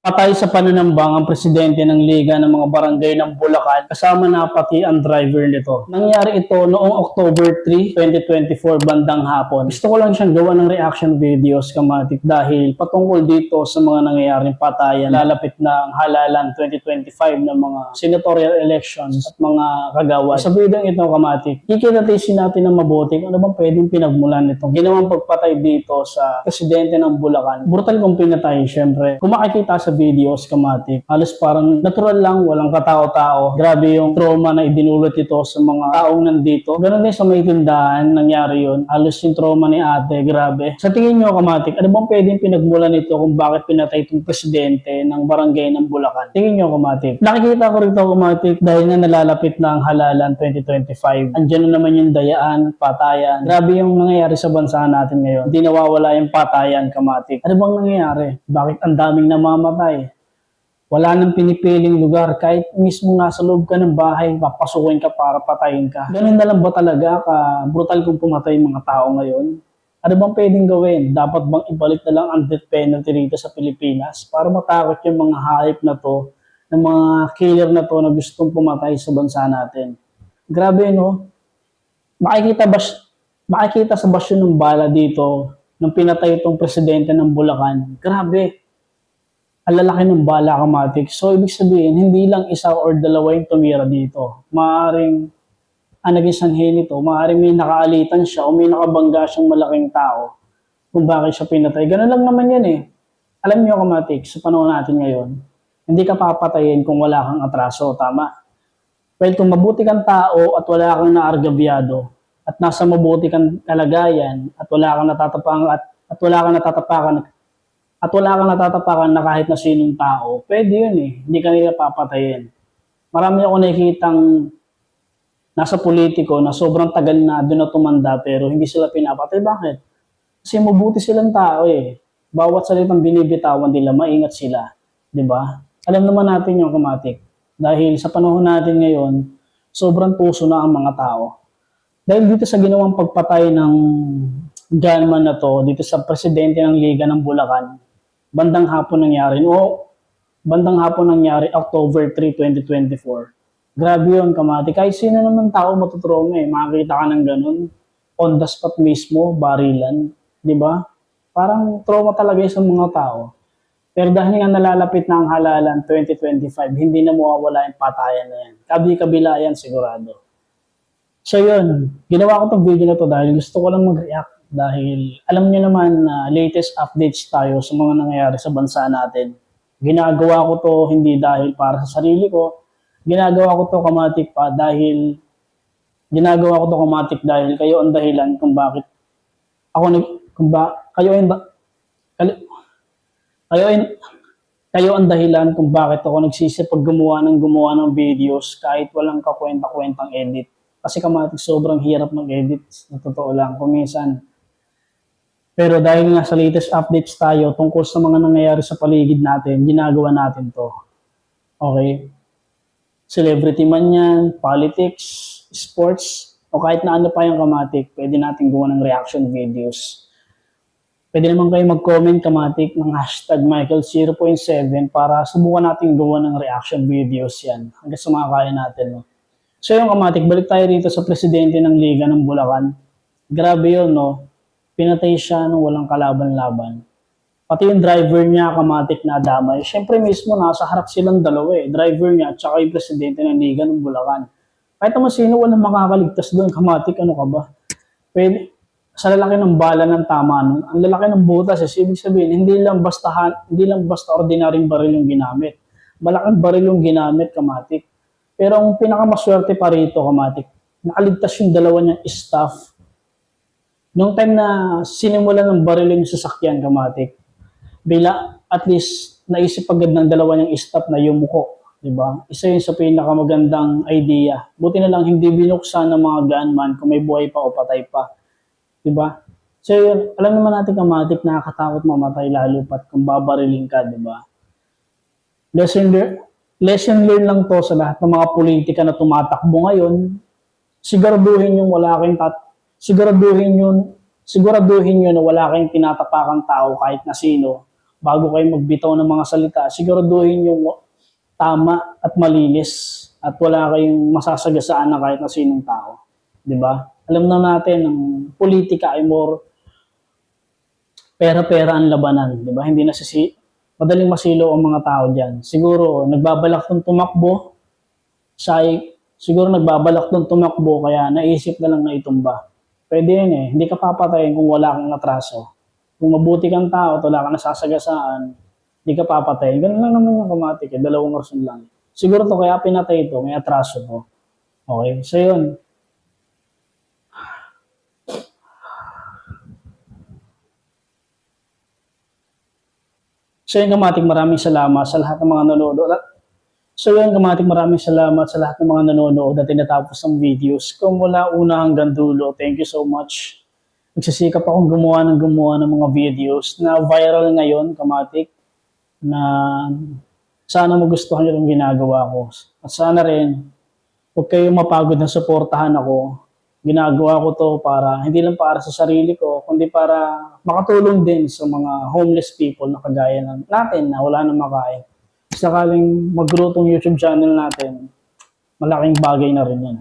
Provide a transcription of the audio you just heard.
Patay sa pananambang ang presidente ng Liga ng mga Barangay ng Bulacan kasama na pati ang driver nito. Nangyari ito noong October 3, 2024 bandang hapon. Gusto ko lang siyang gawa ng reaction videos kamatik dahil patungkol dito sa mga nangyayaring patayan lalapit na ang halalan 2025 ng mga senatorial elections at mga kagawa. Sa video ito kamatik, kikitatisin natin ng mabuti kung ano bang pwedeng pinagmulan nitong ginawang pagpatay dito sa presidente ng Bulacan. Brutal kung pinatay, syempre. Kung makikita sa videos, kamatik, halos parang natural lang, walang katao-tao. Grabe yung trauma na idinulot ito sa mga taong nandito. Ganon din sa may tindahan, nangyari yun. Halos yung trauma ni ate, grabe. Sa tingin nyo, kamatik, ano bang pwedeng pinagmulan nito kung bakit pinatay itong presidente ng barangay ng Bulacan? Tingin nyo, kamatik. Nakikita ko rito, kamatik, dahil na nalalapit na ang halalan 2025. Andiyan na naman yung dayaan, patayan. Grabe yung nangyayari sa bansa natin ngayon. Hindi nawawala yung patayan, kamatik. Ano bang nangyayari? Bakit ang daming namamatay? Wala nang pinipiling lugar. Kahit mismo nasa loob ka ng bahay, papasukin ka para patayin ka. Ganun na lang ba talaga ka brutal kung pumatay mga tao ngayon? Ano bang pwedeng gawin? Dapat bang ibalik na lang ang death penalty rito sa Pilipinas para matakot yung mga hype na to, ng mga killer na to na gustong pumatay sa bansa natin? Grabe, no? Makikita ba, makikita sa basyo ng bala dito nung pinatay itong presidente ng Bulacan. Grabe ang lalaki ng bala kamatik. So, ibig sabihin, hindi lang isa or dalawa yung tumira dito. Maaring, ang naging sanhi nito, maaring may nakaalitan siya o may nakabangga siyang malaking tao kung bakit siya pinatay. Ganun lang naman yan eh. Alam niyo kamatik, sa panahon natin ngayon, hindi ka papatayin kung wala kang atraso, tama? Well, kung mabuti kang tao at wala kang naargabyado at nasa mabuti kang kalagayan at wala kang natatapangan at, at wala kang natatapakan at wala kang natatapakan na kahit na sinong tao, pwede yun eh. Hindi ka nila papatayin. Marami ako nakikitang nasa politiko na sobrang tagal na doon na tumanda pero hindi sila pinapatay. Bakit? Kasi mabuti silang tao eh. Bawat salitang binibitawan nila, maingat sila. ba? Alam naman natin yung kamatik. Dahil sa panahon natin ngayon, sobrang puso na ang mga tao. Dahil dito sa ginawang pagpatay ng gunman na to, dito sa presidente ng Liga ng Bulacan, bandang hapon nangyari. O, bandang hapon nangyari, October 3, 2024. Grabe yun, kamati. Kahit sino naman tao matutroma eh. Makakita ka ng ganun. On the spot mismo, barilan. Di ba? Parang trauma talaga sa mga tao. Pero dahil nga nalalapit na ang halalan 2025, hindi na mawawala yung patayan na yan. Kabi-kabila yan sigurado. So yun, ginawa ko tong video na to dahil gusto ko lang mag-react dahil alam niyo naman na latest updates tayo sa mga nangyayari sa bansa natin. Ginagawa ko to hindi dahil para sa sarili ko, ginagawa ko to kamatik pa dahil ginagawa ko to kamatik dahil kayo ang dahilan kung bakit ako nag kung ba kayo ang kayo ang kayo ang dahilan kung bakit ako nagsisipag gumawa ng gumawa ng videos kahit walang kakwenta-kwentang edit. Kasi kamatik sobrang hirap mag-edit. Sa totoo lang, kung minsan pero dahil nga sa latest updates tayo tungkol sa mga nangyayari sa paligid natin, ginagawa natin to. Okay? Celebrity man yan, politics, sports, o kahit na ano pa yung kamatik, pwede natin gawa ng reaction videos. Pwede naman kayo mag-comment kamatik ng hashtag Michael0.7 para subukan natin gawa ng reaction videos yan hanggang sa mga kaya natin. No? So yung kamatik, balik tayo dito sa presidente ng Liga ng Bulacan. Grabe yun, no? Pinatay siya nung walang kalaban-laban. Pati yung driver niya, kamatik na damay. Siyempre mismo, nasa harap silang dalawa eh. Driver niya at saka yung presidente ng Liga ng Bulacan. Kahit naman sino walang makakaligtas doon, kamatik, ano ka ba? Pwede, sa lalaki ng bala ng tama nun, ang lalaki ng butas, eh, ibig sabihin, hindi lang basta, hindi lang basta ordinaryong baril yung ginamit. Malaking baril yung ginamit, kamatik. Pero ang pinakamaswerte pa rito, kamatik, nakaligtas yung dalawa niyang staff Nung time na sinimulan ng baril yung sasakyan, kamatik, bila at least naisip agad ng dalawa niyang stop na yumuko. Diba? Isa yun sa pinakamagandang idea. Buti na lang hindi binuksan ng mga gunman kung may buhay pa o patay pa. Diba? So yun, alam naman natin kamatik, nakakatakot mamatay lalo pat kung babariling ka, diba? Lesson, lear- lesson learn lang to sa lahat ng mga politika na tumatakbo ngayon. Siguraduhin yung wala kayong tat- siguraduhin yun, siguraduhin nyo na wala kayong tinatapakang tao kahit na sino bago kayo magbitaw ng mga salita, siguraduhin yung tama at malinis at wala kayong masasagasaan na kahit na sinong tao. 'Di ba? Alam na natin ang politika ay more pera-pera ang labanan, 'di ba? Hindi na sisi madaling masilo ang mga tao diyan. Siguro nagbabalak tong tumakbo, siya ay siguro nagbabalak tong tumakbo kaya naisip na lang na itumba. Pwede yun eh. Hindi ka papatayin kung wala kang atraso. Kung mabuti kang tao at wala kang nasasagasaan, hindi ka papatayin. Ganun lang naman yung kamatik eh. Dalawang rason lang. Siguro to kaya pinatay ito, may atraso to. Okay? So yun. So yun kamatik, maraming salamat sa lahat ng mga nanonood. So yun kamatik, maraming salamat sa lahat ng mga nanonood na tinatapos ng videos. Kung mula una hanggang dulo, thank you so much. Nagsisikap akong gumawa ng gumawa ng mga videos na viral ngayon, kamatik, na sana magustuhan niyo yung ginagawa ko. At sana rin, huwag kayong mapagod na suportahan ako. Ginagawa ko to para, hindi lang para sa sarili ko, kundi para makatulong din sa mga homeless people na kagaya natin na wala nang makain. Sakaling mag-grow tong YouTube channel natin, malaking bagay na rin yan.